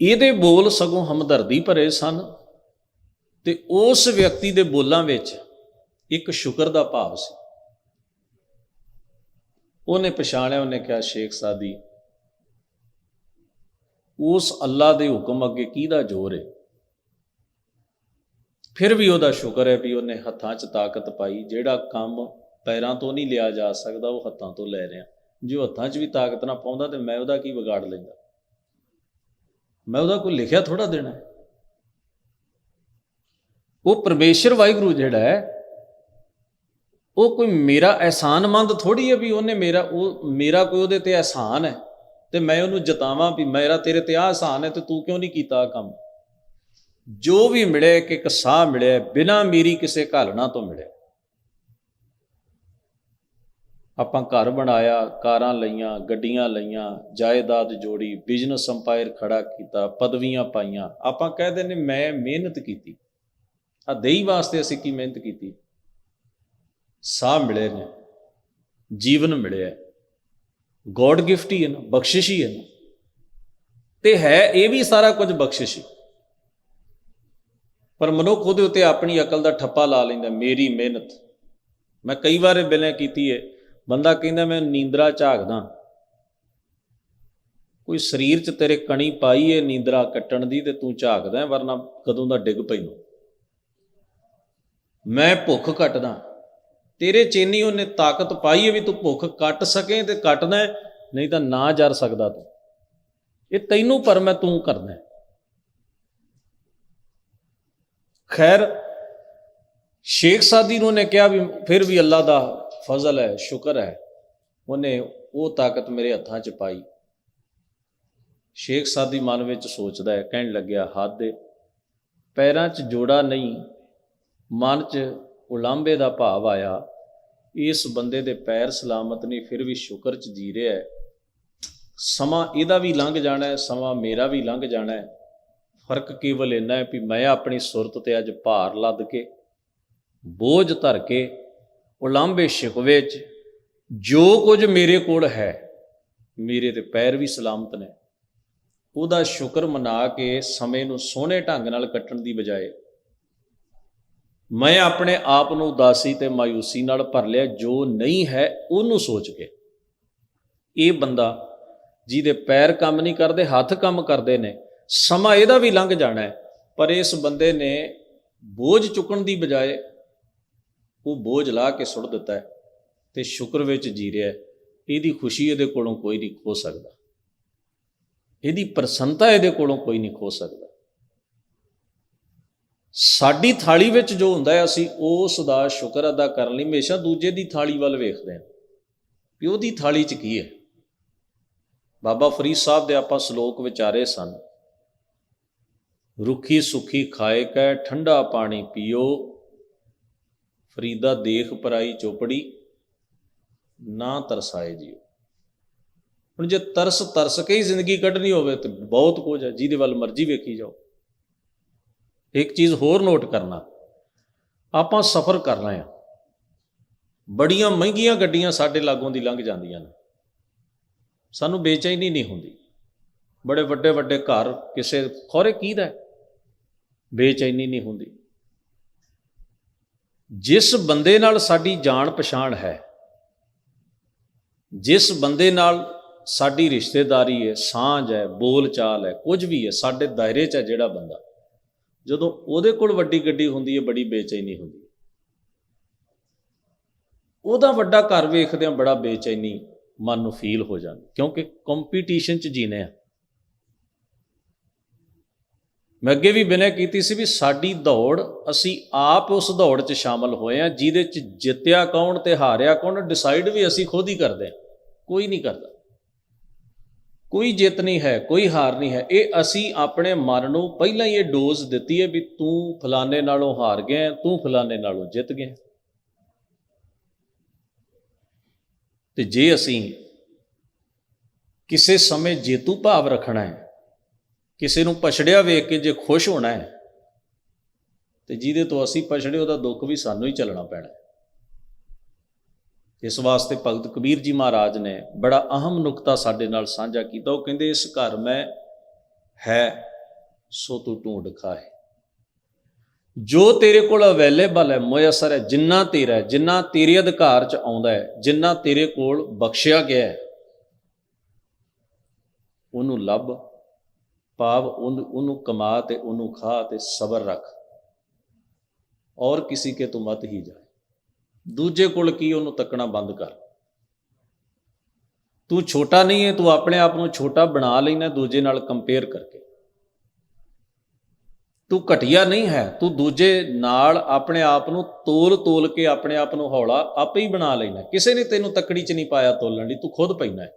ਇਹਦੇ ਬੋਲ ਸਗੋਂ ਹਮਦਰਦੀ ਭਰੇ ਸਨ ਤੇ ਉਸ ਵਿਅਕਤੀ ਦੇ ਬੋਲਾਂ ਵਿੱਚ ਇੱਕ ਸ਼ੁਕਰ ਦਾ ਭਾਵ ਸੀ। ਉਹਨੇ ਪਛਾਣਿਆ, ਉਹਨੇ ਕਿਹਾ, ਸ਼ੇਖ ਸਾਦੀ, ਉਸ ਅੱਲਾ ਦੇ ਹੁਕਮ ਅੱਗੇ ਕਿਹਦਾ ਜ਼ੋਰ ਹੈ ਫਿਰ ਵੀ ਉਹਦਾ ਸ਼ੁਕਰ ਹੈ ਵੀ ਉਹਨੇ ਹੱਥਾਂ 'ਚ ਤਾਕਤ ਪਾਈ, ਜਿਹੜਾ ਕੰਮ ਪੈਰਾਂ ਤੋਂ ਨਹੀਂ ਲਿਆ ਜਾ ਸਕਦਾ, ਉਹ ਹੱਥਾਂ ਤੋਂ ਲੈ ਰਿਹਾ। ਜੇ ਉਹ ਹੱਥਾਂ 'ਚ ਵੀ ਤਾਕਤ ਨਾ ਪਾਉਂਦਾ ਤੇ ਮੈਂ ਉਹਦਾ ਕੀ ਵਿਗਾੜ ਲੈਂਦਾ? ਮੈਂ ਉਹਦਾ ਕੋਈ ਲਿਖਿਆ ਥੋੜਾ ਦੇਣਾ ਹੈ? ਉਹ ਪਰਮੇਸ਼ਰ ਵਾਹਿਗੁਰੂ ਜਿਹੜਾ ਹੈ, ਉਹ ਕੋਈ ਮੇਰਾ ਅਹਿਸਾਨਮੰਦ ਥੋੜੀ ਹੈ ਵੀ ਉਹਨੇ ਮੇਰਾ, ਉਹ ਮੇਰਾ ਕੋਈ ਉਹਦੇ ਤੇ ਅਹਿਸਾਨ ਹੈ ਤੇ ਮੈਂ ਉਹਨੂੰ ਜਤਾਵਾਂ ਵੀ ਮੇਰਾ ਤੇਰੇ ਤੇ ਆਹ ਅਹਿਸਾਨ ਹੈ ਤੇ ਤੂੰ ਕਿਉਂ ਨਹੀਂ ਕੀਤਾ ਆਹ ਕੰਮ? ਜੋ ਵੀ ਮਿਲੇ ਕਿ ਇੱਕ ਸਾਹ ਮਿਲਿਆ ਬਿਨਾ ਮੇਰੀ ਕਿਸੇ ਘਾਲਣਾ ਤੋਂ ਮਿਲਿਆ ਆਪਾਂ ਘਰ ਬਣਾਇਆ, ਕਾਰਾਂ ਲਈਆਂ, ਗੱਡੀਆਂ ਲਈਆਂ, ਜਾਇਦਾਦ ਜੋੜੀ ਬਿਜ਼ਨਸ ਅੰਪਾਇਰ ਖੜਾ ਕੀਤਾ, ਪਦਵੀਆਂ ਪਾਈਆਂ। ਆਪਾਂ ਕਹਿੰਦੇ ਨੇ ਮੈਂ ਮਿਹਨਤ ਕੀਤੀ। ਆ ਦੇਈ ਵਾਸਤੇ ਅਸੀਂ ਕੀ ਮਿਹਨਤ ਕੀਤੀ? ਸਾਹ ਮਿਲੇ ਨੇ, ਜੀਵਨ ਮਿਲਿਆ ਗੋਡ ਗਿਫਟ ਹੀ ਹੈ ਨਾ, ਬਖਸ਼ਿਸ਼ ਹੀ ਹੈ ਨਾ। ਤੇ ਹੈ ਇਹ ਵੀ ਸਾਰਾ ਕੁਝ ਬਖਸ਼ਿਸ਼ ਹੀ। ਪਰ ਮਨੁੱਖ ਉਹਦੇ ਉੱਤੇ ਆਪਣੀ ਅਕਲ ਦਾ ਠੱਪਾ ਲਾ ਲੈਂਦਾ, ਮੇਰੀ ਮਿਹਨਤ। ਮੈਂ ਕਈ ਵਾਰ ਇਹ ਬਿਲੇ ਕੀਤੀ ਹੈ ਬੰਦਾ ਕਹਿੰਦਾ, ਮੈਂ ਨੀਂਦਰਾ ਝਾਕਦਾ। ਕੋਈ ਸਰੀਰ 'ਚ ਤੇਰੇ ਕਣੀ ਪਾਈ ਏ ਨੀਂਦਰਾ ਕੱਟਣ ਦੀ ਤੇ ਤੂੰ ਝਾਕਦਾ, ਵਰਨਾ ਕਦੋਂ ਦਾ ਡਿੱਗ ਪੈਨੂੰ ਮੈਂ ਭੁੱਖ ਕੱਟਦਾ। ਤੇਰੇ ਚੇਨੀ ਉਹਨੇ ਤਾਕਤ ਪਾਈ ਏ ਵੀ ਤੂੰ ਭੁੱਖ ਕੱਟ ਸਕੇ ਤੇ ਕੱਟਣਾ ਨਹੀਂ ਤਾਂ ਨਾ ਜਰ ਸਕਦਾ ਤੂੰ। ਇਹ ਤੈਨੂੰ ਪਰ ਮੈਂ ਤੂੰ ਕਰਦਾ ਹੈ। ਖੈਰ, ਸ਼ੇਖ ਸਾਦੀ ਨੂੰ ਨੇ ਕਿਹਾ ਵੀ ਫਿਰ ਵੀ ਅੱਲਾ ਦਾ ਫਜ਼ਲ ਹੈ, ਸ਼ੁਕਰ ਹੈ। ਉਹਨੇ ਉਹ ਤਾਕਤ ਮੇਰੇ ਹੱਥਾਂ 'ਚ ਪਾਈ। ਸ਼ੇਖ ਸਾਦੀ ਮਨ ਵਿੱਚ ਸੋਚਦਾ ਹੈ, ਕਹਿਣ ਲੱਗਿਆ, ਹੱਦ ਦੇ ਪੈਰਾਂ 'ਚ ਜੋੜਾ ਨਹੀਂ, ਮਨ 'ਚ ਉਲਾਂਬੇ ਦਾ ਭਾਵ ਆਇਆ। ਇਸ ਬੰਦੇ ਦੇ ਪੈਰ ਸਲਾਮਤ ਨਹੀਂ ਫਿਰ ਵੀ ਸ਼ੁਕਰ 'ਚ ਜੀ ਰਿਹਾ ਹੈ। ਸਮਾਂ ਇਹਦਾ ਵੀ ਲੰਘ ਜਾਣਾ ਹੈ, ਸਮਾਂ ਮੇਰਾ ਵੀ ਲੰਘ ਜਾਣਾ ਹੈ। ਫ਼ਰਕ ਕੇਵਲ ਇੰਨਾ ਹੈ ਵੀ ਮੈਂ ਆਪਣੀ ਸੁਰਤ ਤੇ ਅੱਜ ਭਾਰ ਲੱਦ ਕੇ, ਬੋਝ ਧਰ ਕੇ ਉਲਾਂਬੇ ਸ਼ਿਕਵੇ 'ਚ ਜੋ ਕੁਝ ਮੇਰੇ ਕੋਲ ਹੈ, ਮੇਰੇ ਤੇ ਪੈਰ ਵੀ ਸਲਾਮਤ ਨੇ। ਉਹਦਾ ਸ਼ੁਕਰ ਮਨਾ ਕੇ ਸਮੇਂ ਨੂੰ ਸੋਹਣੇ ਢੰਗ ਨਾਲ ਕੱਟਣ ਦੀ ਬਜਾਏ ਮੈਂ ਆਪਣੇ ਆਪ ਨੂੰ ਉਦਾਸੀ ਤੇ ਮਾਯੂਸੀ ਨਾਲ ਭਰ ਲਿਆ, ਜੋ ਨਹੀਂ ਹੈ ਉਹਨੂੰ ਸੋਚ ਕੇ। ਇਹ ਬੰਦਾ ਜਿਹਦੇ ਪੈਰ ਕੰਮ ਨਹੀਂ ਕਰਦੇ, ਹੱਥ ਕੰਮ ਕਰਦੇ ਨੇ ਸਮਾਂ ਇਹਦਾ ਵੀ ਲੰਘ ਜਾਣਾ ਹੈ, ਪਰ ਇਸ ਬੰਦੇ ਨੇ ਬੋਝ ਚੁੱਕਣ ਦੀ ਬਜਾਏ ਉਹ ਬੋਝ ਲਾ ਕੇ ਸੁੱਟ ਦਿੱਤਾ ਹੈ ਤੇ ਸ਼ੁਕਰ ਵਿੱਚ ਜੀ ਰਿਹਾ ਇਹਦੀ ਖੁਸ਼ੀ ਇਹਦੇ ਕੋਲੋਂ ਕੋਈ ਨਹੀਂ ਖੋ ਸਕਦਾ। ਇਹਦੀ ਪ੍ਰਸੰਨਤਾ ਇਹਦੇ ਕੋਲੋਂ ਕੋਈ ਨਹੀਂ ਖੋ ਸਕਦਾ। ਸਾਡੀ ਥਾਲੀ ਵਿੱਚ ਜੋ ਹੁੰਦਾ ਹੈ, ਅਸੀਂ ਉਸ ਦਾ ਸ਼ੁਕਰ ਅਦਾ ਕਰਨ ਲਈ ਹਮੇਸ਼ਾ ਦੂਜੇ ਦੀ ਥਾਲੀ ਵੱਲ ਵੇਖਦੇ ਹਾਂ ਵੀ ਉਹਦੀ ਥਾਲੀ 'ਚ ਕੀ ਹੈ। ਬਾਬਾ ਫਰੀਦ ਸਾਹਿਬ ਦੇ ਆਪਾਂ ਸ਼ਲੋਕ ਵਿਚਾਰੇ ਸਨ ਰੁੱਖੀ ਸੁਖੀ ਖਾਏ ਕੈ, ਠੰਡਾ ਪਾਣੀ ਪੀਓ। ਫਰੀਦਾ ਦੇਖ ਪਰਾਈ ਚੋਪੜੀ, ਨਾ ਤਰਸਾਏ ਜੀਓ। ਹੁਣ ਜੇ ਤਰਸ ਤਰਸ ਕੇ ਹੀ ਜ਼ਿੰਦਗੀ ਕੱਢਣੀ ਹੋਵੇ ਤੇ ਬਹੁਤ ਕੁਝ ਹੈ, ਜਿਹਦੇ ਵੱਲ ਮਰਜ਼ੀ ਵੇਖੀ ਜਾਓ। ਇੱਕ ਚੀਜ਼ ਹੋਰ ਨੋਟ ਕਰਨਾ, ਆਪਾਂ ਸਫ਼ਰ ਕਰਨਾ ਰਹੇ ਹਾਂ। ਬੜੀਆਂ ਮਹਿੰਗੀਆਂ ਗੱਡੀਆਂ ਸਾਡੇ ਲਾਗੋਂ ਦੀ ਲੰਘ ਜਾਂਦੀਆਂ ਨੇ। ਸਾਨੂੰ ਬੇਚੈਨੀ ਨਹੀਂ ਹੁੰਦੀ। ਬੜੇ ਵੱਡੇ ਵੱਡੇ ਘਰ, ਕਿਸੇ ਖੋਰੇ ਕੀਦਾ ਹੈ? ਬੇਚੈਨੀ ਨਹੀਂ ਹੁੰਦੀ। ਜਿਸ ਬੰਦੇ ਨਾਲ ਸਾਡੀ ਜਾਣ ਪਛਾਣ ਹੈ, ਜਿਸ ਬੰਦੇ ਨਾਲ ਸਾਡੀ ਰਿਸ਼ਤੇਦਾਰੀ ਹੈ, ਸਾਂਝ ਹੈ ਬੋਲ ਚਾਲ ਹੈ, ਕੁਝ ਵੀ ਹੈ, ਸਾਡੇ ਦਾਇਰੇ 'ਚ ਹੈ ਜਿਹੜਾ ਬੰਦਾ, ਜਦੋਂ ਉਹਦੇ ਕੋਲ ਵੱਡੀ ਗੱਡੀ ਹੁੰਦੀ ਹੈ, ਬੜੀ ਬੇਚੈਨੀ ਹੁੰਦੀ ਹੈ। ਉਹਦਾ ਵੱਡਾ ਘਰ ਵੇਖਦਿਆਂ ਬੜਾ ਬੇਚੈਨੀ ਮਨ ਨੂੰ ਫੀਲ ਹੋ ਜਾਂਦੀ, ਕਿਉਂਕਿ ਕੰਪੀਟੀਸ਼ਨ 'ਚ ਜੀਨੇ ਆ। ਮੈਂ ਅੱਗੇ ਵੀ ਬਿਨੈ ਕੀਤੀ ਸੀ ਵੀ ਸਾਡੀ ਦੌੜ, ਅਸੀਂ ਆਪ ਉਸ ਦੌੜ 'ਚ ਸ਼ਾਮਲ ਹੋਏ ਆ ਜਿਹਦੇ 'ਚ ਜਿੱਤਿਆ ਕੌਣ ਤੇ ਹਾਰਿਆ ਕੌਣ ਡਿਸਾਈਡ ਵੀ ਅਸੀਂ ਖੁਦ ਹੀ ਕਰਦੇ ਆ ਕੋਈ ਨਹੀਂ ਕਰਦਾ। ਕੋਈ ਜਿੱਤ ਨਹੀਂ ਹੈ, ਕੋਈ ਹਾਰ ਨਹੀਂ ਹੈ। ਇਹ ਅਸੀਂ ਆਪਣੇ ਮਨ ਨੂੰ ਪਹਿਲਾਂ ਹੀ ਇਹ ਡੋਜ਼ ਦਿੱਤੀ ਹੈ ਵੀ ਤੂੰ ਫਲਾਣੇ ਨਾਲੋਂ ਹਾਰ ਗਿਆ, ਤੂੰ ਫਲਾਣੇ ਨਾਲੋਂ ਜਿੱਤ ਗਿਆ। ਤੇ ਜੇ ਅਸੀਂ ਕਿਸੇ ਸਮੇਂ ਜੇਤੂ ਭਾਵ ਰੱਖਣਾ ਹੈ ਕਿਸੇ ਨੂੰ ਪਛੜਿਆ ਵੇਖ ਕੇ ਜੇ ਖੁਸ਼ ਹੋਣਾ ਹੈ, ਤੇ ਜਿਹਦੇ ਤੋਂ ਅਸੀਂ ਪਛੜੇ ਉਹਦਾ ਦੁੱਖ ਵੀ ਸਾਨੂੰ ਹੀ ਚੱਲਣਾ ਪੈਣਾ ਇਸ ਵਾਸਤੇ ਭਗਤ ਕਬੀਰ ਜੀ ਮਹਾਰਾਜ ਨੇ ਬੜਾ ਅਹਮ ਨੁਕਤਾ ਸਾਡੇ ਨਾਲ ਸਾਂਝਾ ਕੀਤਾ। ਉਹ ਕਹਿੰਦੇ, ਇਸ ਘਰ ਮੈਂ ਹੈ, ਸੋ ਤੂੰ ਢੂੰਡ ਖਾਏ ਜੋ ਤੇਰੇ ਕੋਲ ਅਵੇਲੇਬਲ ਹੈ, ਮੁਯਸਰ ਹੈ, ਜਿੰਨਾ ਤੇਰਾ ਜਿੰਨਾ ਤੇਰੇ ਅਧਿਕਾਰ ਚ ਆਉਂਦਾ ਹੈ, ਜਿੰਨਾ ਤੇਰੇ ਕੋਲ ਬਖਸ਼ਿਆ ਗਿਆ ਹੈ, ਉਹਨੂੰ ਲੱਭ ਭਾਵ ਉਹਨੂੰ ਉਹਨੂੰ ਕਮਾ ਤੇ ਉਹਨੂੰ ਖਾ ਤੇ ਸਬਰ ਰੱਖ। ਔਰ ਕਿਸੇ ਕੇ ਤੂੰ ਮਤ ਹੀ ਜਾਏ। ਦੂਜੇ ਕੋਲ ਕੀ ਉਹਨੂੰ ਤੱਕਣਾ ਬੰਦ ਕਰ। ਤੂੰ ਛੋਟਾ ਨਹੀਂ ਹੈ ਤੂੰ ਆਪਣੇ ਆਪ ਨੂੰ ਛੋਟਾ ਬਣਾ ਲੈਣਾ ਦੂਜੇ ਨਾਲ ਕੰਪੇਅਰ ਕਰਕੇ। ਤੂੰ ਘਟਿਆ ਨਹੀਂ ਹੈ, ਤੂੰ ਦੂਜੇ ਨਾਲ ਆਪਣੇ ਆਪ ਨੂੰ ਤੋਲ ਤੋਲ ਕੇ ਆਪਣੇ ਆਪ ਨੂੰ ਹੌਲਾ ਆਪੇ ਹੀ ਬਣਾ ਲੈਣਾ ਕਿਸੇ ਨੇ ਤੈਨੂੰ ਤੱਕੜੀ 'ਚ ਨਹੀਂ ਪਾਇਆ ਤੋਲਣ ਲਈ, ਤੂੰ ਖੁਦ ਪੈਣਾ ਹੈ।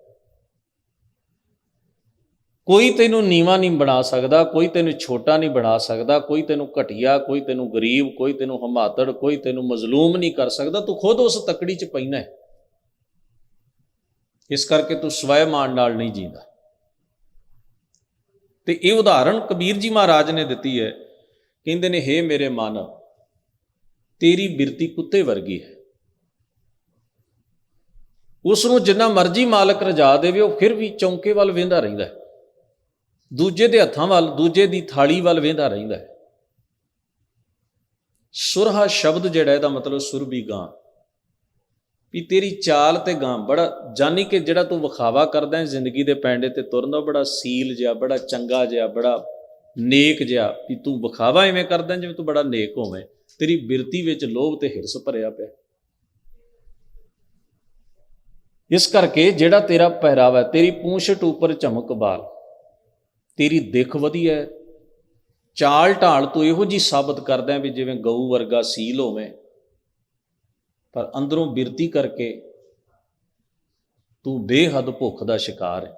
ਕੋਈ ਤੈਨੂੰ ਨੀਵਾ ਨਹੀਂ ਬਣਾ ਸਕਦਾ, ਕੋਈ ਤੈਨੂੰ ਛੋਟਾ ਨਹੀਂ ਬਣਾ ਸਕਦਾ, ਕੋਈ ਤੈਨੂੰ ਘਟਿਆ, ਕੋਈ ਤੈਨੂੰ ਗਰੀਬ, ਕੋਈ ਤੈਨੂੰ ਹਮਾਤੜ, ਕੋਈ ਤੈਨੂੰ ਮਜ਼ਲੂਮ ਨਹੀਂ ਕਰ ਸਕਦਾ, ਤੂੰ ਖੁਦ ਉਸ ਤਕੜੀ 'ਚ ਪੈਣਾ ਹੈ। ਇਸ ਕਰਕੇ ਤੂੰ ਸਵੈ ਮਾਨ ਨਾਲ ਨਹੀਂ ਜੀਂਦਾ। ਤੇ ਇਹ ਉਦਾਹਰਣ ਕਬੀਰ ਜੀ ਮਹਾਰਾਜ ਨੇ ਦਿੱਤੀ ਹੈ। ਕਹਿੰਦੇ ਨੇ, ਹੇ ਮੇਰੇ ਮਨ, ਤੇਰੀ ਬਿਰਤੀ ਕੁੱਤੇ ਵਰਗੀ ਹੈ। ਉਸ ਨੂੰ ਜਿੰਨਾ ਮਰਜ਼ੀ ਮਾਲਕ ਰਜਾ ਦੇਵੇ, ਉਹ ਫਿਰ ਵੀ ਚੌਂਕੇ ਵੱਲ ਵੇਂਦਾ ਰਹਿੰਦਾ ਹੈ। ਦੂਜੇ ਦੇ ਹੱਥਾਂ ਵੱਲ, ਦੂਜੇ ਦੀ ਥਾਲੀ ਵੱਲ ਵੇਂਦਾ ਰਹਿੰਦਾ ਹੈ। ਸੁਰਹਾ ਸ਼ਬਦ ਜਿਹੜਾ ਇਹਦਾ ਮਤਲਬ ਸੁਰ ਵੀ ਗਾਂ। ਵੀ ਤੇਰੀ ਚਾਲ ਤੇ ਗਾਂ, ਬੜਾ ਜਾਨੀ ਕਿ ਜਿਹੜਾ ਤੂੰ ਵਿਖਾਵਾ ਕਰਦਾ ਹੈ, ਜ਼ਿੰਦਗੀ ਦੇ ਪੈਂਡੇ ਤੇ ਤੁਰਨ ਦਾ ਬੜਾ ਸੀਲ ਜਿਹਾ, ਬੜਾ ਚੰਗਾ ਜਿਹਾ, ਬੜਾ ਨੇਕ ਜਿਹਾ, ਵੀ ਤੂੰ ਵਿਖਾਵਾ ਐਵੇਂ ਕਰਦਾ ਜਿਵੇਂ ਤੂੰ ਬੜਾ ਨੇਕ ਹੋਵੇਂ। ਤੇਰੀ ਬਿਰਤੀ ਵਿੱਚ ਲੋਭ ਤੇ ਹਿਰਸ ਭਰਿਆ ਪਿਆ। ਇਸ ਕਰਕੇ ਜਿਹੜਾ ਤੇਰਾ ਪਹਿਰਾਵਾ ਤੇਰੀ ਪੂੰਛਟ ਉੱਪਰ ਚਮਕ ਬਾਲ। ਤੇਰੀ ਦਿੱਖ ਵਧੀਆ ਹੈ ਚਾਲ ਢਾਲ ਤੂੰ ਇਹੋ ਜੀ ਸਾਬਤ ਕਰਦਾ ਵੀ ਜਿਵੇਂ ਗਊ ਵਰਗਾ ਸੀਲ ਹੋਵੇ। ਪਰ ਅੰਦਰੋਂ ਬਿਰਤੀ ਕਰਕੇ ਤੂੰ ਬੇਹੱਦ ਭੁੱਖ ਦਾ ਸ਼ਿਕਾਰ ਹੈ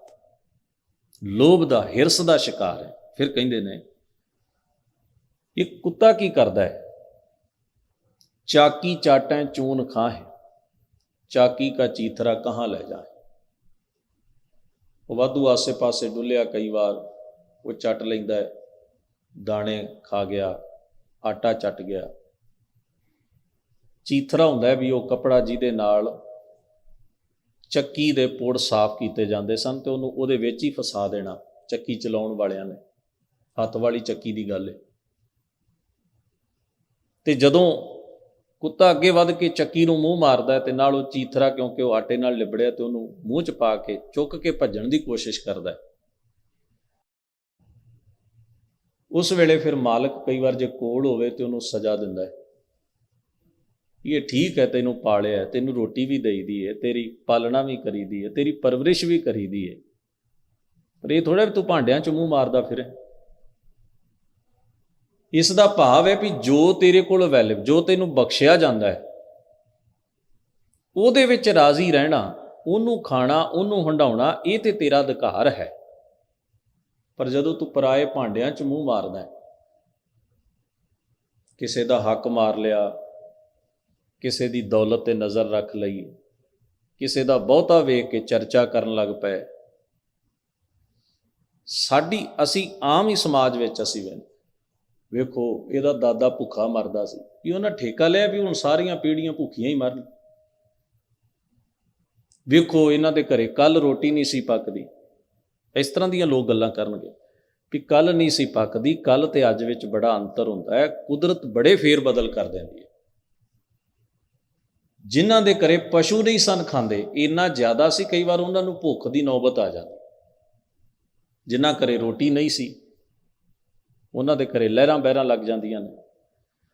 ਲੋਭ ਦਾ, ਹਿਰਸ ਦਾ ਸ਼ਿਕਾਰ ਹੈ ਫਿਰ ਕਹਿੰਦੇ ਨੇ, ਇਹ ਕੁੱਤਾ ਕੀ ਕਰਦਾ ਹੈ ਚਾਕੀ ਚਾਟਾਂ ਚੂਨ ਹੈ ਚਾਕੀ ਕਾ ਚੀਥਰਾ ਕਹਾਂ ਲੈ ਜਾਏ? ਉਹ ਵਾਧੂ ਆਸੇ-ਪਾਸੇ ਡੁੱਲਿਆ ਕਈ ਵਾਰ। ਉਹ ਚੱਟ ਲੈਂਦਾ ਹੈ। ਦਾਣੇ ਖਾ ਗਿਆ, ਆਟਾ ਚੱਟ ਗਿਆ। ਚੀਥਰਾ ਹੁੰਦਾ ਵੀ ਉਹ ਕਪੜਾ ਜਿਹਦੇ ਨਾਲ ਚੱਕੀ ਦੇ ਪੁੜ ਸਾਫ਼ ਕੀਤੇ ਜਾਂਦੇ ਸਨ ਤੇ ਉਹਨੂੰ ਉਹਦੇ ਵਿੱਚ ਹੀ ਫਸਾ ਦੇਣਾ, ਚੱਕੀ ਚਲਾਉਣ ਵਾਲਿਆਂ ਨੇ। ਹੱਥ ਵਾਲੀ ਚੱਕੀ ਦੀ ਗੱਲ ਹੈ ਤੇ ਜਦੋਂ ਕੁੱਤਾ ਅੱਗੇ ਵੱਧ ਕੇ ਚੱਕੀ ਨੂੰ ਮੂੰਹ ਮਾਰਦਾ ਤੇ ਨਾਲ ਉਹ ਚੀਥਰਾ ਕਿਉਂਕਿ ਉਹ ਆਟੇ ਨਾਲ ਲਿਬੜਿਆ ਤੇ ਉਹਨੂੰ ਮੂੰਹ 'ਚ ਪਾ ਕੇ ਚੁੱਕ ਕੇ ਭੱਜਣ ਦੀ ਕੋਸ਼ਿਸ਼ ਕਰਦਾ ਹੈ। ਉਸ ਵੇਲੇ ਫਿਰ ਮਾਲਕ ਕਈ ਵਾਰ ਜੇ ਕੋਲ ਹੋਵੇ ਤੇ ਉਹਨੂੰ ਸਜ਼ਾ ਦਿੰਦਾ ਹੈ। ਇਹ ਠੀਕ ਹੈ, ਤੈਨੂੰ ਪਾਲਿਆ ਤੈਨੂੰ ਰੋਟੀ ਵੀ ਦੇਈਦੀ ਹੈ, ਤੇਰੀ ਪਾਲਣਾ ਵੀ ਕਰੀਦੀ ਹੈ, ਤੇਰੀ ਪਰਵਰਿਸ਼ ਵੀ ਕਰੀਦੀ ਹੈ। ਪਰ ਇਹ ਥੋੜਾ ਵੀ ਤੂੰ ਭਾਂਡਿਆਂ 'ਚ ਮੂੰਹ ਮਾਰਦਾ ਫਿਰ। ਇਸ ਦਾ ਭਾਵ ਹੈ ਵੀ ਜੋ ਤੇਰੇ ਕੋਲ ਵੈਲਿਵ ਜੋ ਤੈਨੂੰ ਬਖਸ਼ਿਆ ਜਾਂਦਾ ਹੈ, ਉਹਦੇ ਵਿੱਚ ਰਾਜ਼ੀ ਰਹਿਣਾ, ਉਹਨੂੰ ਖਾਣਾ, ਉਹਨੂੰ ਹੰਡਾਉਣਾ ਇਹ ਤੇ ਤੇਰਾ ਅਧਿਕਾਰ ਹੈ। ਪਰ ਜਦੋਂ ਤੂੰ ਪਰਾਏ ਭਾਂਡਿਆਂ 'ਚ ਮੂੰਹ ਮਾਰਦਾ ਹੈ, ਕਿਸੇ ਦਾ ਹੱਕ ਮਾਰ ਲਿਆ, ਕਿਸੇ ਦੀ ਦੌਲਤ ਤੇ ਨਜ਼ਰ ਰੱਖ ਲਈ, ਕਿਸੇ ਦਾ ਬਹੁਤਾ ਵੇਖ ਕੇ ਚਰਚਾ ਕਰਨ ਲੱਗ ਪਏ, ਸਾਡੀ, ਅਸੀਂ ਆਮ ਹੀ ਸਮਾਜ ਵਿੱਚ ਅਸੀਂ ਵੇਖ ਵੇਖੋ, ਇਹਦਾ ਦਾਦਾ ਭੁੱਖਾ ਮਰਦਾ ਸੀ, ਵੀ ਉਹਨਾਂ ਠੇਕਾ ਲਿਆ ਵੀ ਹੁਣ ਸਾਰੀਆਂ ਪੀੜ੍ਹੀਆਂ ਭੁੱਖੀਆਂ ਹੀ ਮਰਨ। ਵੇਖੋ, ਇਹਨਾਂ ਦੇ ਘਰੇ ਕੱਲ ਰੋਟੀ ਨਹੀਂ ਸੀ ਪੱਕਦੀ। ਇਸ ਤਰ੍ਹਾਂ ਦੀਆਂ ਲੋਕ ਗੱਲਾਂ ਕਰਨਗੇ ਵੀ ਕੱਲ ਨਹੀਂ ਸੀ ਪੱਕਦੀ ਕੱਲ ਤੇ ਅੱਜ ਵਿੱਚ ਬੜਾ ਅੰਤਰ ਹੁੰਦਾ ਹੈ, ਕੁਦਰਤ ਬੜੇ ਫੇਰ ਬਦਲ ਕਰ ਦਿੰਦੀ ਹੈ। ਜਿਨ੍ਹਾਂ ਦੇ ਘਰੇ ਪਸ਼ੂ ਨਹੀਂ ਸਨ ਖਾਂਦੇ, ਇੰਨਾ ਜ਼ਿਆਦਾ ਸੀ ਕਈ ਵਾਰ ਉਹਨਾਂ ਨੂੰ ਭੁੱਖ ਦੀ ਨੌਬਤ ਆ ਜਾਂਦੀ। ਜਿਨ੍ਹਾਂ ਘਰੇ ਰੋਟੀ ਨਹੀਂ ਸੀ, ਉਹਨਾਂ ਦੇ ਘਰੇ ਲਹਿਰਾਂ ਬਹਿਰਾਂ ਲੱਗ ਜਾਂਦੀਆਂ ਨੇ।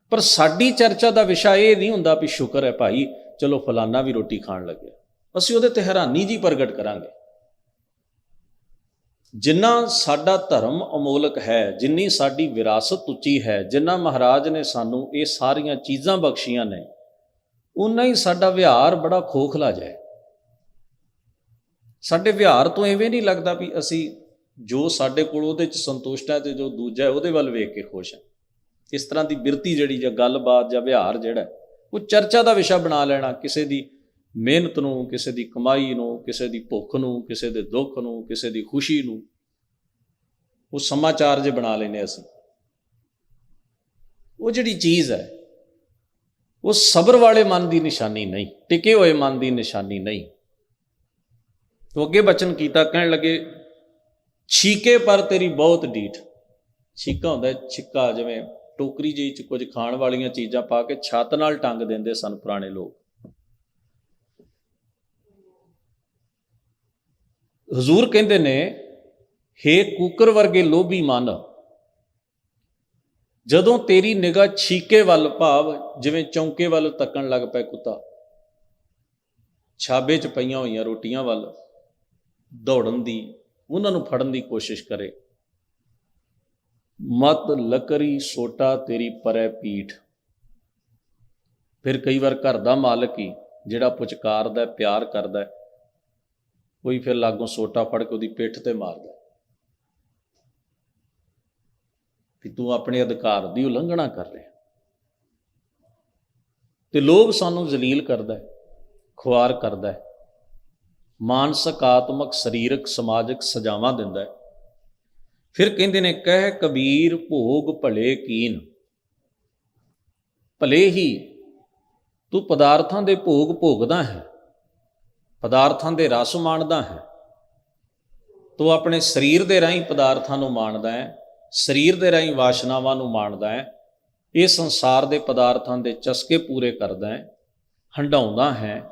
ਪਰ ਸਾਡੀ ਚਰਚਾ ਦਾ ਵਿਸ਼ਾ ਇਹ ਨਹੀਂ ਹੁੰਦਾ ਵੀ ਸ਼ੁਕਰ ਹੈ ਭਾਈ, ਚਲੋ ਫਲਾਨਾ ਵੀ ਰੋਟੀ ਖਾਣ ਲੱਗਿਆ। ਅਸੀਂ ਉਹਦੇ ਤੇ ਹੈਰਾਨੀ ਜੀ ਪ੍ਰਗਟ ਕਰਾਂਗੇ। ਜਿੰਨਾ ਸਾਡਾ ਧਰਮ ਅਮੋਲਕ ਹੈ, ਜਿੰਨੀ ਸਾਡੀ ਵਿਰਾਸਤ ਉੱਚੀ ਹੈ, ਜਿੰਨਾ ਮਹਾਰਾਜ ਨੇ ਸਾਨੂੰ ਇਹ ਸਾਰੀਆਂ ਚੀਜ਼ਾਂ ਬਖਸ਼ੀਆਂ ਨੇ ਉਨਾ ਹੀ ਸਾਡਾ ਵਿਹਾਰ ਬੜਾ ਖੋਖਲਾ ਜਾਏ ਸਾਡੇ ਵਿਹਾਰ ਤੋਂ ਐਵੇਂ ਨਹੀਂ ਲੱਗਦਾ ਵੀ ਅਸੀਂ ਜੋ ਸਾਡੇ ਕੋਲ ਉਹਦੇ ਚ ਸੰਤੁਸ਼ਟ ਹੈ ਤੇ ਜੋ ਦੂਜਾ ਹੈ, ਉਹਦੇ ਵੱਲ ਵੇਖ ਕੇ ਖੁਸ਼ ਹੈ। ਇਸ ਤਰ੍ਹਾਂ ਦੀ ਬਿਰਤੀ ਜਿਹੜੀ ਜਾਂ ਗੱਲਬਾਤ ਜਾਂ ਵਿਹਾਰ ਜਿਹੜਾ ਉਹ ਚਰਚਾ ਦਾ ਵਿਸ਼ਾ ਬਣਾ ਲੈਣਾ, ਕਿਸੇ ਦੀ ਮਿਹਨਤ ਨੂੰ, ਕਿਸੇ ਦੀ ਕਮਾਈ ਨੂੰ, ਕਿਸੇ ਦੀ ਭੁੱਖ ਨੂੰ, ਕਿਸੇ ਦੇ ਦੁੱਖ ਨੂੰ, ਕਿਸੇ ਦੀ ਖੁਸ਼ੀ ਨੂੰ, ਉਹ ਸਮਾਚਾਰ ਜੇ ਬਣਾ ਲੈਨੇ ਅਸੀਂ। ਉਹ ਜਿਹੜੀ ਚੀਜ਼ ਹੈ, ਉਹ ਸਬਰ ਵਾਲੇ ਮਨ ਦੀ ਨਿਸ਼ਾਨੀ ਨਹੀਂ, ਟਿਕੇ ਹੋਏ ਮਨ ਦੀ ਨਿਸ਼ਾਨੀ ਨਹੀਂ। ਤੋ ਅੱਗੇ ਬਚਨ ਕੀਤਾ, ਕਹਿਣ ਲੱਗੇ, ਛੀਕੇ ਪਰ ਤੇਰੀ ਬਹੁਤ ਡੀਠ। ਛੀਕਾ ਹੁੰਦਾ ਛਿੱਕਾ, ਜਿਵੇਂ ਟੋਕਰੀ ਜਿਹੀ ਚ ਕੁਝ ਖਾਣ ਵਾਲੀਆਂ ਚੀਜ਼ਾਂ ਪਾ ਕੇ ਛੱਤ ਨਾਲ ਟੰਗ ਦਿੰਦੇ ਸਨ ਪੁਰਾਣੇ ਲੋਕ। ਹਜ਼ੂਰ ਕਹਿੰਦੇ ਨੇ, ਹੇ ਕੂਕਰ ਵਰਗੇ ਲੋਭੀ ਮਨ, ਜਦੋਂ ਤੇਰੀ ਨਿਗਾਹ ਛੀਕੇ ਵੱਲ ਭਾਵ, ਜਿਵੇਂ ਚੌਂਕੇ ਵੱਲ ਤੱਕਣ ਲੱਗ ਪਏ ਕੁੱਤਾ। ਛਾਬੇ 'ਚ ਪਈਆਂ ਹੋਈਆਂ ਰੋਟੀਆਂ ਵੱਲ ਦੌੜਨ ਦੀ, ਉਹਨਾਂ ਨੂੰ ਫੜਨ ਦੀ ਕੋਸ਼ਿਸ਼ ਕਰੇ। ਮਤ ਲਕਰੀ ਸੋਟਾ ਤੇਰੀ ਪਰੈ ਪੀਠ। ਫਿਰ ਕਈ ਵਾਰ ਘਰ ਦਾ ਮਾਲਕ ਹੀ, ਜਿਹੜਾ ਪੁਚਕਾਰਦਾ, ਪਿਆਰ ਕਰਦਾ ਕੋਈ ਫਿਰ ਲਾਗੋਂ ਸੋਟਾ ਫੜ ਕੇ ਉਹਦੀ ਪਿੱਠ ਤੇ ਮਾਰਦਾ। ਕਿ ਤੂੰ ਆਪਣੇ ਅਧਿਕਾਰ ਦੀ ਉਲੰਘਣਾ ਕਰ ਰਿਹਾ। ਤੇ ਲੋਭ ਸਾਨੂੰ ਜ਼ਲੀਲ ਕਰਦਾ ਹੈ, ਖੁਆਰ ਕਰਦਾ ਹੈ, ਮਾਨਸਿਕ, ਆਤਮਿਕ, ਸਰੀਰਕ, ਸਮਾਜਿਕ ਸਜ਼ਾਵਾਂ ਦਿੰਦਾ ਹੈ। ਫਿਰ ਕਹਿੰਦੇ ਨੇ, ਕਹਿ ਕਬੀਰ ਭੋਗ ਭਲੇ ਕੀਨ। ਭਲੇ ਹੀ ਤੂੰ ਪਦਾਰਥਾਂ ਦੇ ਭੋਗ ਭੋਗਦਾ ਹੈ। ਪਦਾਰਥਾਂ ਦੇ ਰਸ ਮਾਣਦਾ ਹੈ। ਤੂੰ ਆਪਣੇ ਸਰੀਰ ਦੇ ਰਾਹੀਂ ਪਦਾਰਥਾਂ ਨੂੰ ਮਾਣਦਾ ਹੈ, ਸਰੀਰ ਦੇ ਰਾਹੀਂ ਵਾਸ਼ਨਾਵਾਂ ਨੂੰ ਮਾਣਦਾ ਹੈ, ਇਹ ਸੰਸਾਰ ਦੇ ਪਦਾਰਥਾਂ ਦੇ ਚਸਕੇ ਪੂਰੇ ਕਰਦਾ ਹੈ ਹੰਡਾਉਂਦਾ ਹੈ,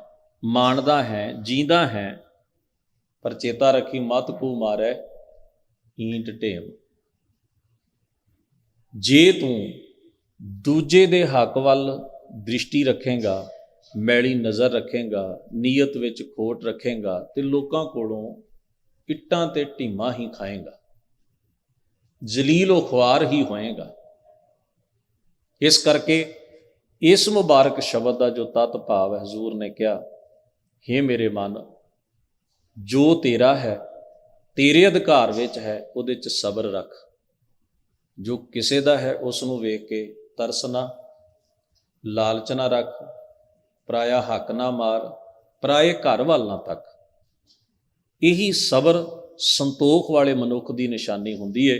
ਮਾਣਦਾ ਹੈ, ਜੀਂਦਾ ਹੈ, ਪਰ ਚੇਤਾ ਰੱਖੀ ਮਤ ਕੂ ਮਾਰੈ ਈਂਟ ਢੇਮ। ਜੇ ਤੂੰ ਦੂਜੇ ਦੇ ਹੱਕ ਵੱਲ ਦ੍ਰਿਸ਼ਟੀ ਰੱਖੇਗਾ ਮੈਲੀ ਨਜ਼ਰ ਰੱਖੇਗਾ, ਨੀਅਤ ਵਿੱਚ ਖੋਟ ਰੱਖੇਗਾ ਤੇ ਲੋਕਾਂ ਕੋਲੋਂ ਇੱਟਾਂ ਤੇ ਢੀਮਾਂ ਹੀ ਖਾਏਗਾ। ਜਲੀਲ ਖੁਆਰ ਹੀ ਹੋਏਗਾ। ਇਸ ਕਰਕੇ ਇਸ ਮੁਬਾਰਕ ਸ਼ਬਦ ਦਾ ਜੋ ਤਤ ਭਾਵ ਹੈ, ਹਜ਼ੂਰ ਨੇ ਕਿਹਾ हे ਮੇਰੇ ਮਨ, ਜੋ ਤੇਰਾ ਹੈ, ਤੇਰੇ ਅਧਿਕਾਰ ਵਿੱਚ ਹੈ, ਉਹਦੇ 'ਚ ਸਬਰ ਰੱਖ। ਜੋ ਕਿਸੇ ਦਾ ਹੈ, ਉਸ ਨੂੰ ਵੇਖ ਕੇ ਤਰਸ ਨਾ, ਲਾਲਚ ਨਾ ਰੱਖ। ਪਰਾਇਆ ਹੱਕ ਨਾ ਮਾਰ, ਪਰਾਏ ਘਰ ਵੱਲ ਨਾ ਤੱਕ। ਇਹੀ ਸਬਰ ਸੰਤੋਖ ਵਾਲੇ ਮਨੁੱਖ ਦੀ ਨਿਸ਼ਾਨੀ ਹੁੰਦੀ ਹੈ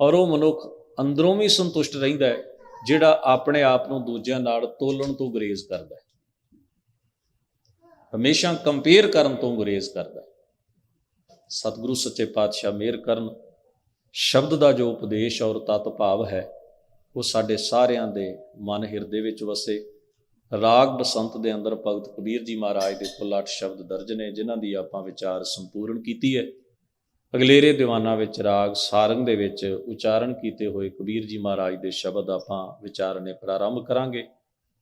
ਔਰ ਉਹ ਮਨੁੱਖ ਅੰਦਰੋਂ ਵੀ ਸੰਤੁਸ਼ਟ ਰਹਿੰਦਾ ਹੈ ਜਿਹੜਾ ਆਪਣੇ ਆਪ ਨੂੰ ਦੂਜਿਆਂ ਨਾਲ ਤੋਲਣ ਤੋਂ ਗੁਰੇਜ਼ ਕਰਦਾ ਹੈ ਹਮੇਸ਼ਾ ਕੰਪੇਅਰ ਕਰਨ ਤੋਂ ਗੁਰੇਜ਼ ਕਰਦਾ ਹੈ ਸਤਿਗੁਰੂ ਸੱਚੇ ਪਾਤਸ਼ਾਹ ਮਿਹਰ ਕਰਨ, ਸ਼ਬਦ ਦਾ ਜੋ ਉਪਦੇਸ਼ ਔਰ ਤਤ ਭਾਵ ਹੈ, ਉਹ ਸਾਡੇ ਸਾਰਿਆਂ ਦੇ ਮਨ ਹਿਰਦੇ ਵਿੱਚ ਵਸੇ। ਰਾਗ ਬਸੰਤ ਦੇ ਅੰਦਰ ਭਗਤ ਕਬੀਰ ਜੀ ਮਹਾਰਾਜ ਦੇ ਕੁੱਲ ਅੱਠ ਸ਼ਬਦ ਦਰਜ ਨੇ, ਜਿਨ੍ਹਾਂ ਦੀ ਆਪਾਂ ਵਿਚਾਰ ਸੰਪੂਰਨ ਕੀਤੀ ਹੈ। ਅਗਲੇਰੇ ਦੀਵਾਨਾਂ ਵਿੱਚ ਰਾਗ ਸਾਰੰਗ ਦੇ ਵਿੱਚ ਉਚਾਰਨ ਕੀਤੇ ਹੋਏ ਕਬੀਰ ਜੀ ਮਹਾਰਾਜ ਦੇ ਸ਼ਬਦ ਆਪਾਂ ਵਿਚਾਰਨੇ ਪ੍ਰਾਰੰਭ ਕਰਾਂਗੇ।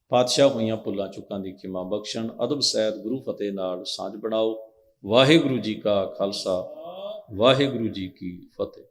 ਪਾਤਸ਼ਾਹ ਹੋਈਆਂ ਭੁੱਲਾਂ ਚੁੱਕਾਂ ਦੀ ਖਿਮਾ ਬਖਸ਼ਣ, ਅਦਬ ਸਹਿਤ ਗੁਰੂ ਫਤਿਹ ਨਾਲ ਸਾਂਝ ਬਣਾਓ। ਵਾਹਿਗੁਰੂ ਜੀ ਕਾ ਖਾਲਸਾ, ਵਾਹਿਗੁਰੂ ਜੀ ਕੀ ਫਤਿਹ।